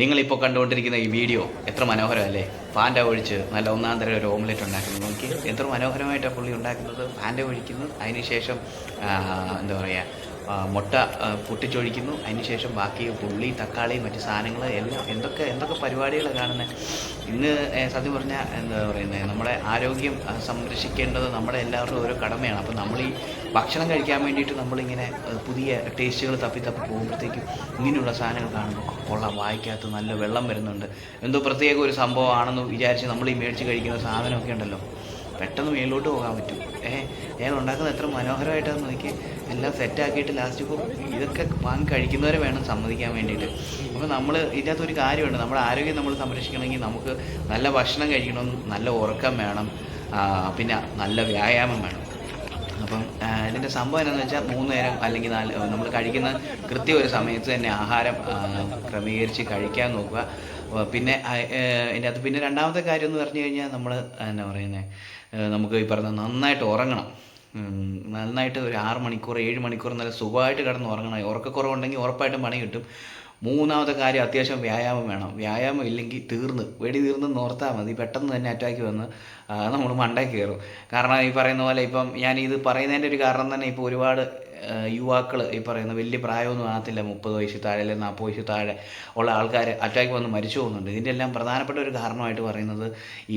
നിങ്ങളിപ്പോൾ കണ്ടുകൊണ്ടിരിക്കുന്ന ഈ വീഡിയോ എത്ര മനോഹരമല്ലേ? ഫാന്റെ ഒഴിച്ച് നല്ല ഒന്നാം തരം ഒരു ഓംലെറ്റ് ഉണ്ടാക്കുന്നത് നോക്കി. എത്ര മനോഹരമായിട്ടാണ് പുള്ളി ഉണ്ടാക്കുന്നത്? ഫാന്റെ ഒഴിക്കുന്നത്. അതിനുശേഷം എന്താ പറയുക മുട്ട പൊട്ടിച്ചൊഴിക്കുന്നു. അതിനുശേഷം ബാക്കി പുള്ളി തക്കാളി മറ്റ് സാധനങ്ങൾ എല്ലാം എന്തൊക്കെ എന്തൊക്കെ പരിപാടികൾ കാണുന്നത് ഇന്ന് സത്യം പറഞ്ഞാൽ എന്താ പറയുന്നത് നമ്മുടെ ആരോഗ്യം സംരക്ഷിക്കേണ്ടത് നമ്മുടെ എല്ലാവരുടെയും ഓരോ കടമയാണ്. അപ്പോൾ നമ്മൾ ഈ ഭക്ഷണം കഴിക്കാൻ വേണ്ടിയിട്ട് നമ്മളിങ്ങനെ പുതിയ ടേസ്റ്റുകൾ തപ്പി തപ്പി പോകുമ്പോഴത്തേക്കും ഇങ്ങനെയുള്ള സാധനങ്ങൾ കാണുമ്പോൾ കൊള്ളാം വായിക്കകത്ത് നല്ല വെള്ളം വരുന്നുണ്ട്. എന്തോ പ്രത്യേക ഒരു സംഭവമാണെന്ന് വിചാരിച്ച് നമ്മൾ ഈ മേടിച്ച് കഴിക്കുന്ന സാധനമൊക്കെ ഉണ്ടല്ലോ. പെട്ടെന്ന് മേലോട്ട് പോകാൻ പറ്റും. ഏഹ് ഞാൻ ഉണ്ടാക്കുന്നത് എത്ര മനോഹരമായിട്ടാന്ന് നോക്കി എല്ലാം സെറ്റാക്കിയിട്ട് ലാസ്റ്റ് ഇപ്പോൾ ഇതൊക്കെ വാങ്ങി കഴിക്കുന്നവരെ വേണം സമ്മതിക്കാൻ വേണ്ടിയിട്ട്. അപ്പോൾ നമ്മൾ ഇതിനകത്ത് ഒരു കാര്യമുണ്ട്. നമ്മുടെ ആരോഗ്യം നമ്മൾ സംരക്ഷിക്കണമെങ്കിൽ നമുക്ക് നല്ല ഭക്ഷണം കഴിക്കണം നല്ല ഉറക്കം വേണം പിന്നെ നല്ല വ്യായാമം വേണം. അപ്പം ഇതിന്റെ സംഭവം എന്താണെന്ന് വെച്ചാൽ മൂന്ന് നേരം അല്ലെങ്കിൽ നാല് നമ്മൾ കഴിക്കുന്ന കൃത്യ ഒരു സമയത്ത് തന്നെ ആഹാരം ക്രമീകരിച്ച് കഴിക്കാൻ നോക്കുക. പിന്നെ എന്റെ അത് പിന്നെ രണ്ടാമത്തെ കാര്യം എന്ന് പറഞ്ഞു കഴിഞ്ഞാൽ നമ്മൾ എന്താ പറയുന്നത് നമുക്ക് ഈ പറഞ്ഞ നന്നായിട്ട് ഉറങ്ങണം. നന്നായിട്ട് ഒരു ആറ് മണിക്കൂർ ഏഴ് മണിക്കൂർ നല്ല സുഖമായിട്ട് കിടന്ന് ഉറങ്ങണം. ഉറക്കക്കുറവുണ്ടെങ്കിൽ ഉറപ്പായിട്ടും പണി കിട്ടും. മൂന്നാമത്തെ കാര്യം അത്യാവശ്യം വ്യായാമം വേണം. വ്യായാമം ഇല്ലെങ്കിൽ തീർന്ന് വെടി തീർന്ന് നോർത്താൽ മതി. പെട്ടെന്ന് തന്നെ അറ്റാക്ക് വന്ന് നമ്മൾ മണ്ടേ കയറും. കാരണം ഈ പറയുന്ന പോലെ ഇപ്പം ഞാൻ ഇത് പറയുന്നതിന്റെ ഒരു കാരണം തന്നെ ഇപ്പോൾ ഒരുപാട് യുവാക്കൾ ഈ പറയുന്ന വലിയ പ്രായമൊന്നും ആകത്തില്ല മുപ്പത് വയസ്സ് താഴെ അല്ലെങ്കിൽ നാൽപ്പത് വയസ്സ് താഴെ ഉള്ള ആൾക്കാർ അറ്റാക്ക് വന്ന് മരിച്ചു പോകുന്നുണ്ട്. ഇതിന്റെ എല്ലാം പ്രധാനപ്പെട്ട ഒരു കാരണമായിട്ട് പറയുന്നത്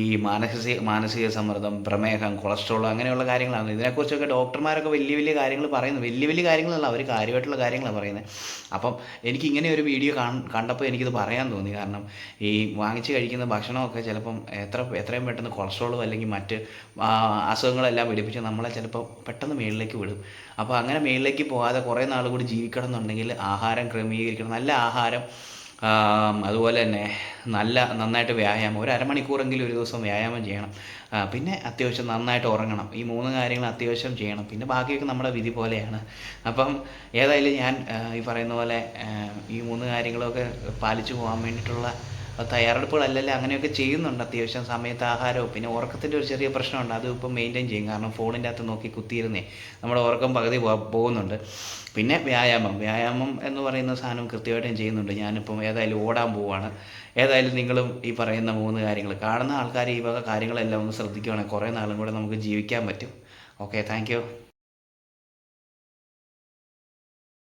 ഈ മാനസിക മാനസിക സമ്മർദ്ദം പ്രമേഹം കൊളസ്ട്രോൾ അങ്ങനെയുള്ള കാര്യങ്ങളാണ്. ഇതിനെക്കുറിച്ചൊക്കെ ഡോക്ടർമാരൊക്കെ വലിയ വലിയ കാര്യങ്ങൾ പറയുന്നു. വലിയ വലിയ കാര്യങ്ങളല്ല അവർ കാര്യമായിട്ടുള്ള കാര്യങ്ങളാണ് പറയുന്നത് അപ്പം എനിക്ക് ഇങ്ങനെ ഒരു വീഡിയോ കണ്ടപ്പോൾ എനിക്കിത് പറയാൻ തോന്നി. കാരണം ഈ വാങ്ങിച്ച് കഴിക്കുന്ന ഭക്ഷണമൊക്കെ ചിലപ്പം എത്ര എത്രയും പെട്ടെന്ന് കൊളസ്ട്രോളും അല്ലെങ്കിൽ മറ്റ് അസുഖങ്ങളെല്ലാം പിടിപ്പിച്ച് നമ്മളെ ചിലപ്പോൾ പെട്ടെന്ന് മേളിലേക്ക് വിടും. അപ്പോൾ അങ്ങനെ മേളിലേക്ക് പോകാതെ കുറേ നാൾ കൂടി ജീവിക്കണം എന്നുണ്ടെങ്കിൽ ആഹാരം ക്രമീകരിക്കണം. നല്ല ആഹാരം അതുപോലെ തന്നെ നല്ല നന്നായിട്ട് വ്യായാമം. ഒരു അരമണിക്കൂറെങ്കിലും ഒരു ദിവസം വ്യായാമം ചെയ്യണം. പിന്നെ അത്യാവശ്യം നന്നായിട്ട് ഉറങ്ങണം. ഈ മൂന്ന് കാര്യങ്ങൾ അത്യാവശ്യം ചെയ്യണം. പിന്നെ ബാക്കിയൊക്കെ നമ്മുടെ വിധി പോലെയാണ്. അപ്പം ഏതായാലും ഞാൻ ഈ പറയുന്ന പോലെ ഈ മൂന്ന് കാര്യങ്ങളൊക്കെ പാലിച്ചു പോകാൻ വേണ്ടിയിട്ടുള്ള തയ്യാറെടുപ്പുകളല്ലല്ലേ? അങ്ങനെയൊക്കെ ചെയ്യുന്നുണ്ട് അത്യാവശ്യം സമയത്ത് ആഹാരവും. പിന്നെ ഉറക്കത്തിന്റെ ഒരു ചെറിയ പ്രശ്നമുണ്ട്. അത് ഇപ്പം മെയിന്റെയിൻ ചെയ്യും. കാരണം ഫോണിന്റെ അകത്ത് നോക്കി കുത്തിയിരുന്നേ. നമ്മുടെ ഉറക്കം പകുതി പോകുന്നുണ്ട്. പിന്നെ വ്യായാമം. വ്യായാമം എന്ന് പറയുന്ന സാധനം കൃത്യമായിട്ടും ചെയ്യുന്നുണ്ട്. ഞാനിപ്പം ഏതായാലും ഓടാൻ പോവാണ്. ഏതായാലും നിങ്ങളും ഈ പറയുന്ന മൂന്ന് കാര്യങ്ങൾ. കാണുന്ന ആൾക്കാർ ഈ വക കാര്യങ്ങളെല്ലാം ഒന്ന് ശ്രദ്ധിക്കുകയാണെങ്കിൽ കുറേ നാളും കൂടെ നമുക്ക് ജീവിക്കാൻ പറ്റും. Okay thank